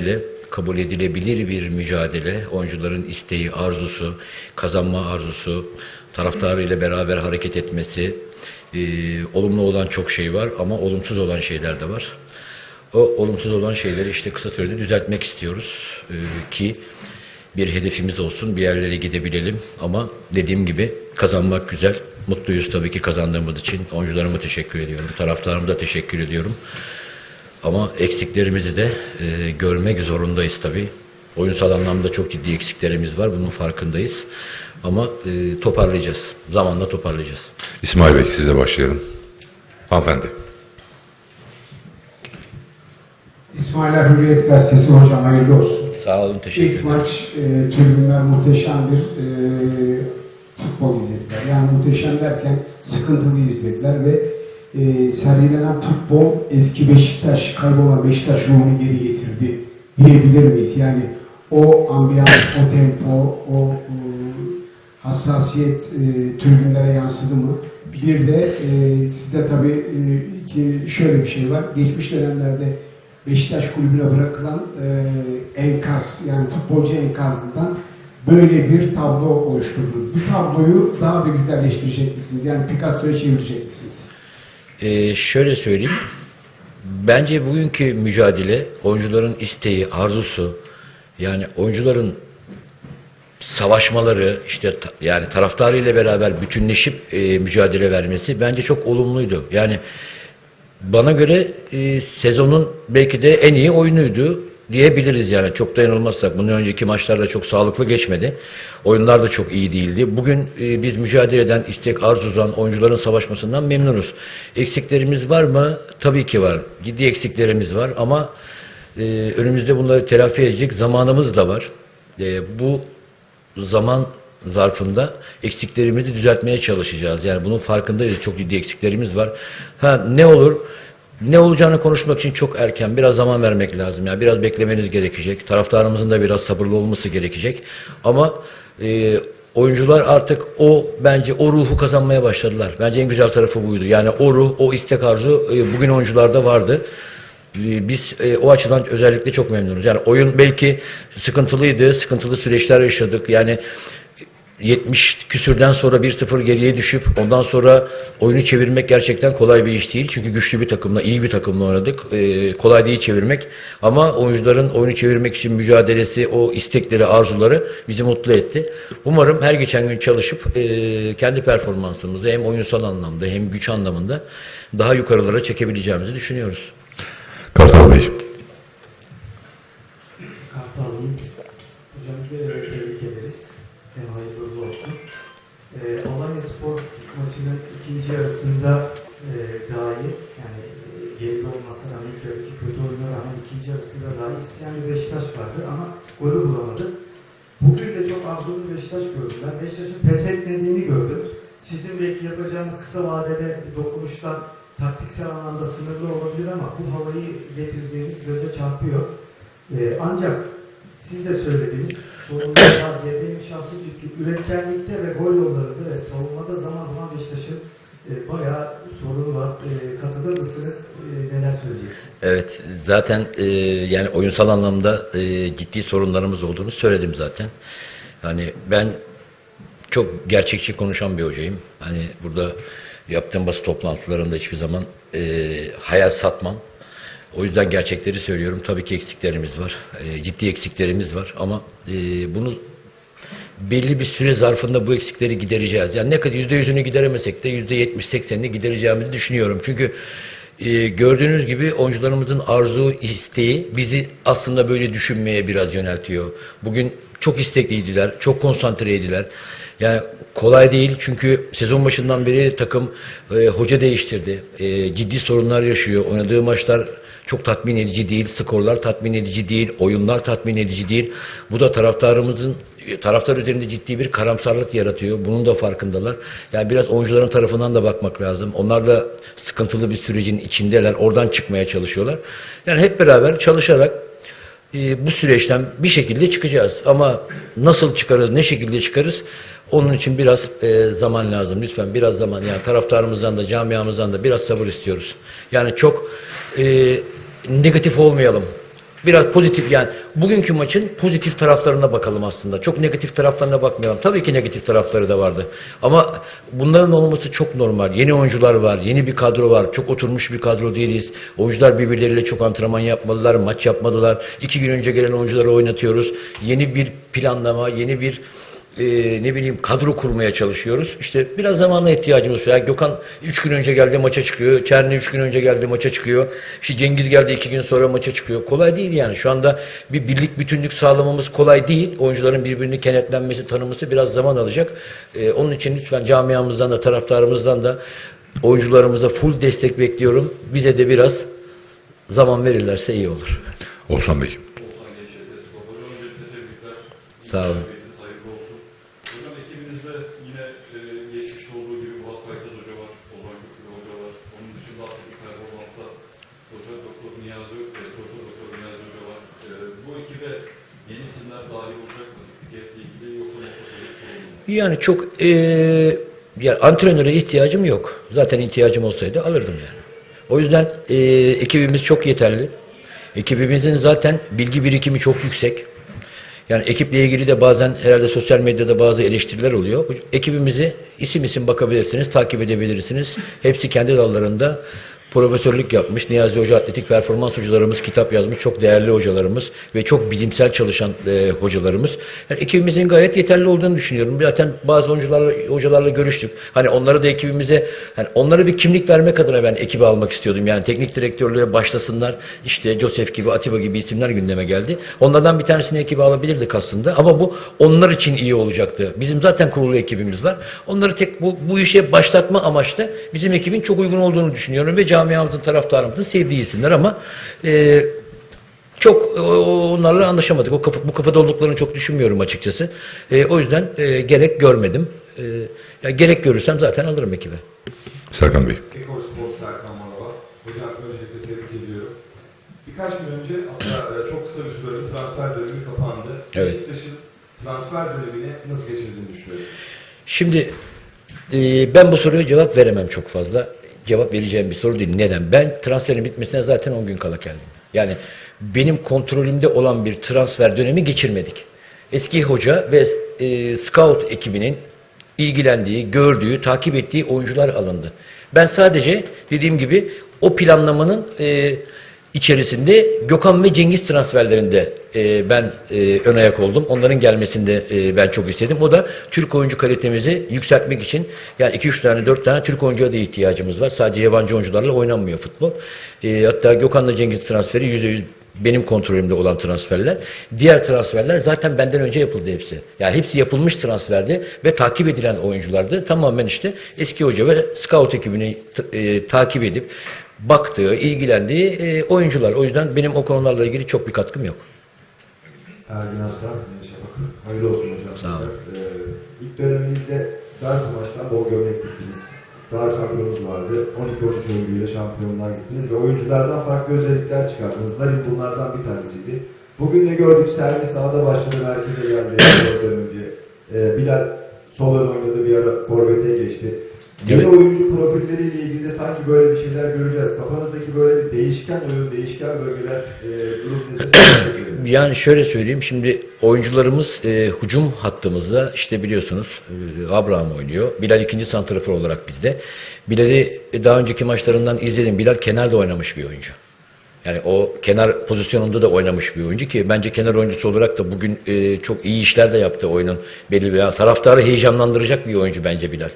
ile kabul edilebilir bir mücadele, oyuncuların isteği, arzusu, kazanma arzusu, taraftarıyla beraber hareket etmesi, e, olumlu olan çok şey var ama olumsuz olan şeyler de var. O olumsuz olan şeyleri işte kısa sürede düzeltmek istiyoruz e, ki bir hedefimiz olsun, bir yerlere gidebilelim ama dediğim gibi kazanmak güzel. Mutluyuz tabii ki kazandığımız için. Oyuncularıma teşekkür ediyorum, taraftarıma da teşekkür ediyorum. Ama eksiklerimizi de e, görmek zorundayız tabii. Oyunsal anlamda çok ciddi eksiklerimiz var. Bunun farkındayız. Ama e, toparlayacağız. Zamanla toparlayacağız. İsmail Bey size başlayalım. Hanımefendi. İsmaila Hürriyet Gazetesi hocam hayırlı olsun. Sağ olun, teşekkür İlk ederim. maç e, tribünler muhteşem bir e, futbol izlediler. Yani muhteşem derken sıkıntılı izlediler ve e, sergilenen futbol eski Beşiktaş, kaybolan Beşiktaş ruhunu geri getirdi diyebilir miyiz? Yani o ambiyans, o tempo, o e, hassasiyet e, tribünlere yansıdı mı? Bir de e, sizde tabii e, ki şöyle bir şey var. Geçmiş dönemlerde Beşiktaş kulübüne bırakılan e, enkaz yani futbolcu enkazından böyle bir tablo oluşturdunuz. Bu tabloyu daha da güzelleştirecek misiniz? Yani Picasso'ya çevirecek misiniz? Ee, şöyle söyleyeyim. Bence bugünkü mücadele oyuncuların isteği, arzusu yani oyuncuların savaşmaları işte ta- yani taraftarıyla beraber bütünleşip e, mücadele vermesi bence çok olumluydu. Yani bana göre e, sezonun belki de en iyi oyunuydu diyebiliriz yani çok dayanılmazsak. Bundan önceki maçlarda çok sağlıklı geçmedi. Oyunlar da çok iyi değildi. Bugün e, biz mücadeleden, istek, arzudan, oyuncuların savaşmasından memnunuz. Eksiklerimiz var mı? Tabii ki var. Ciddi eksiklerimiz var ama e, önümüzde bunları telafi edecek zamanımız da var. E, bu zaman zarfında eksiklerimizi düzeltmeye çalışacağız. Yani bunun farkındayız. Çok ciddi eksiklerimiz var. Ha ne olur? Ne olacağını konuşmak için çok erken. Biraz zaman vermek lazım. Yani biraz beklemeniz gerekecek. Taraftarımızın da biraz sabırlı olması gerekecek. Ama e, oyuncular artık o bence o ruhu kazanmaya başladılar. Bence en güzel tarafı buydu. Yani o ruh, o istek arzu e, bugün oyuncularda vardı. E, Biz e, o açıdan özellikle çok memnunuz. Yani oyun belki sıkıntılıydı, sıkıntılı süreçler yaşadık. Yani 70 küsürden sonra 1-0 geriye düşüp ondan sonra oyunu çevirmek gerçekten kolay bir iş değil. Çünkü güçlü bir takımla, iyi bir takımla oynadık. E, kolay değil çevirmek. Ama oyuncuların oyunu çevirmek için mücadelesi, o istekleri, arzuları bizi mutlu etti. Umarım her geçen gün çalışıp e, kendi performansımızı hem oyunsal anlamda hem güç anlamında daha yukarılara çekebileceğimizi düşünüyoruz. Kartal Bey. Kartal Yiğit. Hocam bir kere de tebrik ederiz. Hem hayırlı uğurlu olsun. Ee, Alanya Spor maçının ikinci yarısında e, dahi yani e, geride olmasına rağmen ilk yarıdaki kötü oyuna rağmen ikinci yarısında dahi isteyen bir Beşiktaş vardı ama golü bulamadı. Bugün de çok arzulu bir Beşiktaş gördüm ben. Beşiktaş'ın pes etmediğini gördüm. Sizin belki yapacağınız kısa vadede dokunuşlar taktiksel anlamda sınırlı olabilir ama bu havayı getirdiğiniz göze çarpıyor. Ee, ancak siz de söylediniz, sorunlar var diye benim şahsi fikrim üretkenlikte ve gol yollarında ve savunmada zaman zaman Beşiktaş'ın e, bayağı sorunu var. E, katılır mısınız? E, neler söyleyeceksiniz? Evet zaten e, yani oyunsal anlamda e, ciddi sorunlarımız olduğunu söyledim zaten. Hani ben çok gerçekçi konuşan bir hocayım. Hani burada yaptığım basın toplantılarında hiçbir zaman e, hayal satmam. O yüzden gerçekleri söylüyorum. Tabii ki eksiklerimiz var. E, ciddi eksiklerimiz var ama e, bunu belli bir süre zarfında bu eksikleri gidereceğiz. Yani ne kadar yüzde yüzünü gideremesek de yüzde yetmiş seksenini gidereceğimizi düşünüyorum. Çünkü e, gördüğünüz gibi oyuncularımızın arzu, isteği bizi aslında böyle düşünmeye biraz yöneltiyor. Bugün çok istekliydiler, çok konsantreydiler. Yani kolay değil çünkü sezon başından beri takım e, hoca değiştirdi. E, ciddi sorunlar yaşıyor. Oynadığı maçlar çok tatmin edici değil, skorlar tatmin edici değil, oyunlar tatmin edici değil. Bu da taraftarımızın taraftar üzerinde ciddi bir karamsarlık yaratıyor. Bunun da farkındalar. Yani biraz oyuncuların tarafından da bakmak lazım. Onlar da sıkıntılı bir sürecin içindeler. Oradan çıkmaya çalışıyorlar. Yani hep beraber çalışarak e, bu süreçten bir şekilde çıkacağız. Ama nasıl çıkarız, ne şekilde çıkarız? Onun için biraz e, zaman lazım. Lütfen biraz zaman. Yani taraftarımızdan da, camiamızdan da biraz sabır istiyoruz. Yani çok e, negatif olmayalım. Biraz pozitif yani bugünkü maçın pozitif taraflarına bakalım aslında. Çok negatif taraflarına bakmayalım. Tabii ki negatif tarafları da vardı. Ama bunların olması çok normal. Yeni oyuncular var, yeni bir kadro var. Çok oturmuş bir kadro değiliz. Oyuncular birbirleriyle çok antrenman yapmadılar, maç yapmadılar. İki gün önce gelen oyuncuları oynatıyoruz. Yeni bir planlama, yeni bir e, ne bileyim kadro kurmaya çalışıyoruz. İşte biraz zamana ihtiyacımız var. Yani Gökhan 3 gün önce geldi maça çıkıyor. Çerni 3 gün önce geldi maça çıkıyor. İşte Cengiz geldi 2 gün sonra maça çıkıyor. Kolay değil yani. Şu anda bir birlik bütünlük sağlamamız kolay değil. Oyuncuların birbirini kenetlenmesi, tanıması biraz zaman alacak. E, onun için lütfen camiamızdan da taraftarımızdan da oyuncularımıza full destek bekliyorum. Bize de biraz zaman verirlerse iyi olur. Oğuzhan Bey. Sağ olun. Beklediğiniz hayırlı olsun. Hocam ekibinizde yine e, geçmişte olduğu gibi Murat Kaysaz Hoca var, Ozan Köprülü Hoca var. Onun dışında atletik performansta Hoca Doktor Niyazi, e, Profesör Doktor Niyazi Hoca var. E, bu ekibe yeni isimler dahil olacak mı? Etiketle ilgili yoksa mutlaka kurulur mu? Yani çok eee yani antrenöre ihtiyacım yok. Zaten ihtiyacım olsaydı alırdım yani. O yüzden eee, ekibimiz çok yeterli. Ekibimizin zaten bilgi birikimi çok yüksek. Yani ekiple ilgili de bazen herhalde sosyal medyada bazı eleştiriler oluyor. Ekibimizi isim isim bakabilirsiniz, takip edebilirsiniz. Hepsi kendi dallarında profesörlük yapmış. Niyazi Hoca atletik performans hocalarımız kitap yazmış. Çok değerli hocalarımız ve çok bilimsel çalışan e, hocalarımız. Yani ekibimizin gayet yeterli olduğunu düşünüyorum. Zaten bazı oyuncularla, hocalarla görüştük. Hani onları da ekibimize, hani onlara bir kimlik vermek adına ben ekibe almak istiyordum. Yani teknik direktörlüğe başlasınlar. İşte Joseph gibi, Atiba gibi isimler gündeme geldi. Onlardan bir tanesini ekibe alabilirdik aslında. Ama bu onlar için iyi olacaktı. Bizim zaten kurulu ekibimiz var. Onları tek bu, bu işe başlatma amaçlı bizim ekibin çok uygun olduğunu düşünüyorum ve camiamızın, taraftarımızın sevdiği isimler ama e, çok e, onlarla anlaşamadık. O kafa, bu kafada olduklarını çok düşünmüyorum açıkçası. E, o yüzden e, gerek görmedim. E, ya gerek görürsem zaten alırım ekibe. Serkan Bey. Ekor Spor Serkan Manava. Hocam öncelikle tebrik ediyorum. Birkaç gün önce hatta e, çok kısa bir süre önce transfer dönemi kapandı. Evet. Beşiktaş'ın transfer dönemini nasıl geçirdiğini düşünüyorsunuz? Şimdi e, ben bu soruya cevap veremem çok fazla. Cevap vereceğim bir soru değil. Neden? Ben transferin bitmesine zaten 10 gün kala geldim. Yani benim kontrolümde olan bir transfer dönemi geçirmedik. Eski hoca ve e, scout ekibinin ilgilendiği, gördüğü, takip ettiği oyuncular alındı. Ben sadece dediğim gibi o planlamanın e, içerisinde Gökhan ve Cengiz transferlerinde e, ben e, ön ayak oldum. Onların gelmesinde e, ben çok istedim. O da Türk oyuncu kalitemizi yükseltmek için yani 2-3 tane 4 tane Türk oyuncuya da ihtiyacımız var. Sadece yabancı oyuncularla oynanmıyor futbol. E, hatta Gökhan'la Cengiz transferi %100 benim kontrolümde olan transferler. Diğer transferler zaten benden önce yapıldı hepsi. Yani hepsi yapılmış transferdi ve takip edilen oyunculardı. Tamamen işte eski hoca ve scout ekibini e, takip edip baktığı, ilgilendiği e, oyuncular. O yüzden benim o konularla ilgili çok bir katkım yok. Ergin Aslan, Şafak. Hayırlı olsun hocam. Sağ olun. Ee, ilk döneminizde dar kumaştan bol gömlek gittiniz. Dar kadronuz vardı. 12-13 oyuncuyla şampiyonluğa gittiniz ve oyunculardan farklı özellikler çıkardınız. Larin bunlardan bir tanesiydi. Bugün de gördük Servi sağda başladı, merkeze geldi. Önce. Ee, Bilal sol ön oynadı, bir ara forvete geçti. Yeni Evet. oyuncu profilleriyle ilgili de sanki böyle bir şeyler göreceğiz. Kafanızdaki böyle bir değişken oyun, değişken bölgeler e, durum. Yani şöyle söyleyeyim şimdi oyuncularımız e, hücum hattımızda işte biliyorsunuz e, Abraham oynuyor. Bilal ikinci santrafor olarak bizde. Bilal'i daha önceki maçlarından izledim. Bilal kenarda oynamış bir oyuncu. Yani o kenar pozisyonunda da oynamış bir oyuncu ki bence kenar oyuncusu olarak da bugün e, çok iyi işler de yaptı oyunun belli bir taraftarı heyecanlandıracak bir oyuncu bence Bilal.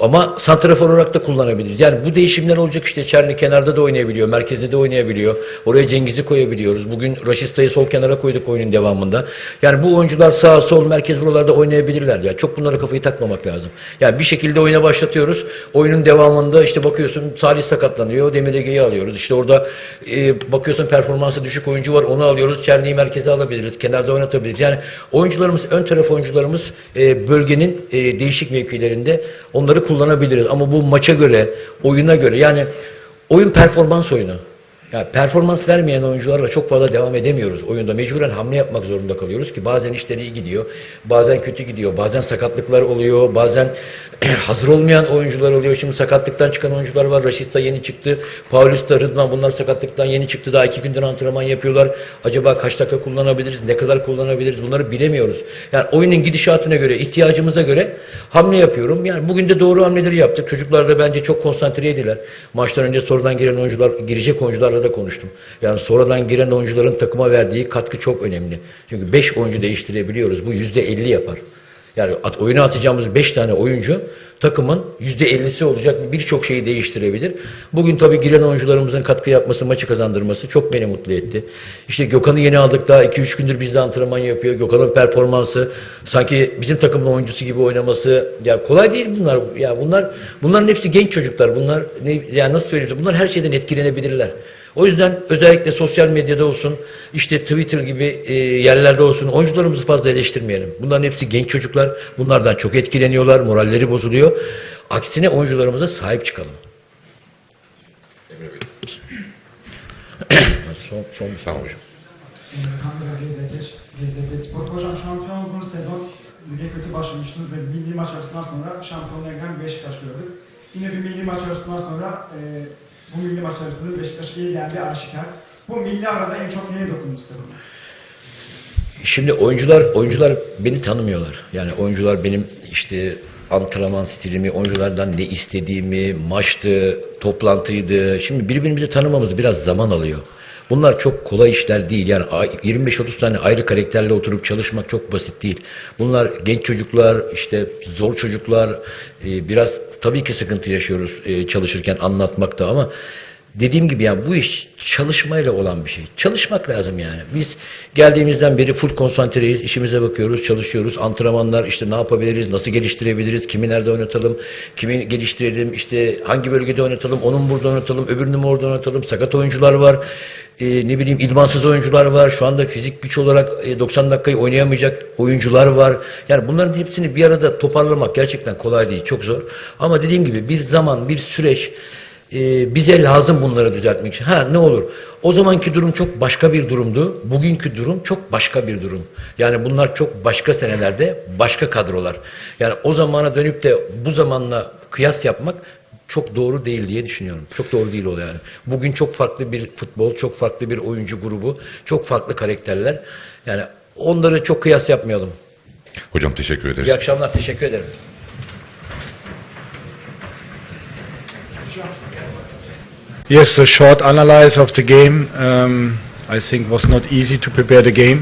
Ama santrafor olarak da kullanabiliriz. Yani bu değişimler olacak işte. Çerni kenarda da oynayabiliyor. Merkezde de oynayabiliyor. Oraya Cengiz'i koyabiliyoruz. Bugün Raşista'yı sol kenara koyduk oyunun devamında. Yani bu oyuncular sağ, sol, merkez buralarda oynayabilirler. Ya çok bunlara kafayı takmamak lazım. Yani bir şekilde oyuna başlatıyoruz. Oyunun devamında işte bakıyorsun Salih sakatlanıyor. Demir Ege'yi alıyoruz. İşte orada e, bakıyorsun performansı düşük oyuncu var. Onu alıyoruz. Çerni'yi merkeze alabiliriz. Kenarda oynatabiliriz. Yani oyuncularımız, ön taraf oyuncularımız e, bölgenin e, değişik mevkilerinde onları kullanabiliriz. Ama bu maça göre, oyuna göre yani oyun performans oyunu. Yani performans vermeyen oyuncularla çok fazla devam edemiyoruz. Oyunda mecburen hamle yapmak zorunda kalıyoruz ki bazen işleri iyi gidiyor, bazen kötü gidiyor, bazen sakatlıklar oluyor, bazen hazır olmayan oyuncular oluyor. Şimdi sakatlıktan çıkan oyuncular var. Raşista yeni çıktı. Paulista, Rıdvan bunlar sakatlıktan yeni çıktı. Daha iki gündür antrenman yapıyorlar. Acaba kaç dakika kullanabiliriz? Ne kadar kullanabiliriz? Bunları bilemiyoruz. Yani oyunun gidişatına göre, ihtiyacımıza göre hamle yapıyorum. Yani bugün de doğru hamleleri yaptık. Çocuklar da bence çok konsantreydiler. Maçtan önce sonradan giren oyuncular, girecek oyuncularla da konuştum. Yani sonradan giren oyuncuların takıma verdiği katkı çok önemli. Çünkü 5 oyuncu değiştirebiliyoruz. Bu %50 yapar. Yani at, oyuna atacağımız 5 tane oyuncu takımın %50'si olacak birçok şeyi değiştirebilir. Bugün tabii giren oyuncularımızın katkı yapması, maçı kazandırması çok beni mutlu etti. İşte Gökhan'ı yeni aldık daha 2-3 gündür bizde antrenman yapıyor. Gökhan'ın performansı sanki bizim takımın oyuncusu gibi oynaması ya kolay değil bunlar. Ya bunlar bunların hepsi genç çocuklar. Bunlar ne yani nasıl söyleyeyim? Bunlar her şeyden etkilenebilirler. O yüzden özellikle sosyal medyada olsun, işte Twitter gibi e, yerlerde olsun oyuncularımızı fazla eleştirmeyelim. Bunların hepsi genç çocuklar. Bunlardan çok etkileniyorlar, moralleri bozuluyor. Aksine oyuncularımıza sahip çıkalım. son, son bir Tamam hocam. GZT, Spor. Hocam şampiyon olduğunuz sezon lige kötü başlamıştınız ve milli maç arasından sonra şampiyonluğa giden Beşiktaş gördük. Yine bir milli maç arasından sonra e, bu milli maç arasında Beşiktaş iyi geldi aşikar. Bu milli arada en çok neye size bunu? Şimdi oyuncular oyuncular beni tanımıyorlar. Yani oyuncular benim işte antrenman stilimi, oyunculardan ne istediğimi, maçtı, toplantıydı. Şimdi birbirimizi tanımamız biraz zaman alıyor. Bunlar çok kolay işler değil. Yani ay- 25-30 tane ayrı karakterle oturup çalışmak çok basit değil. Bunlar genç çocuklar, işte zor çocuklar. Ee, Biraz tabii ki sıkıntı yaşıyoruz e, çalışırken anlatmakta ama Dediğim gibi yani bu iş çalışmayla olan bir şey. Çalışmak lazım yani. Biz geldiğimizden beri full konsantreyiz. işimize bakıyoruz, çalışıyoruz. Antrenmanlar işte ne yapabiliriz, nasıl geliştirebiliriz, kimi nerede oynatalım, kimi geliştirelim, işte hangi bölgede oynatalım, onun burada oynatalım, öbürünü mü orada oynatalım. Sakat oyuncular var. Ee, ne bileyim idmansız oyuncular var. Şu anda fizik güç olarak e, 90 dakikayı oynayamayacak oyuncular var. Yani bunların hepsini bir arada toparlamak gerçekten kolay değil, çok zor. Ama dediğim gibi bir zaman, bir süreç e, bize lazım bunları düzeltmek için. Ha ne olur? O zamanki durum çok başka bir durumdu. Bugünkü durum çok başka bir durum. Yani bunlar çok başka senelerde başka kadrolar. Yani o zamana dönüp de bu zamanla kıyas yapmak çok doğru değil diye düşünüyorum. Çok doğru değil o yani. Bugün çok farklı bir futbol, çok farklı bir oyuncu grubu, çok farklı karakterler. Yani onları çok kıyas yapmayalım. Hocam teşekkür ederiz. İyi akşamlar, teşekkür ederim. Yes, a short analysis of the game. Um, I think was not easy to prepare the game.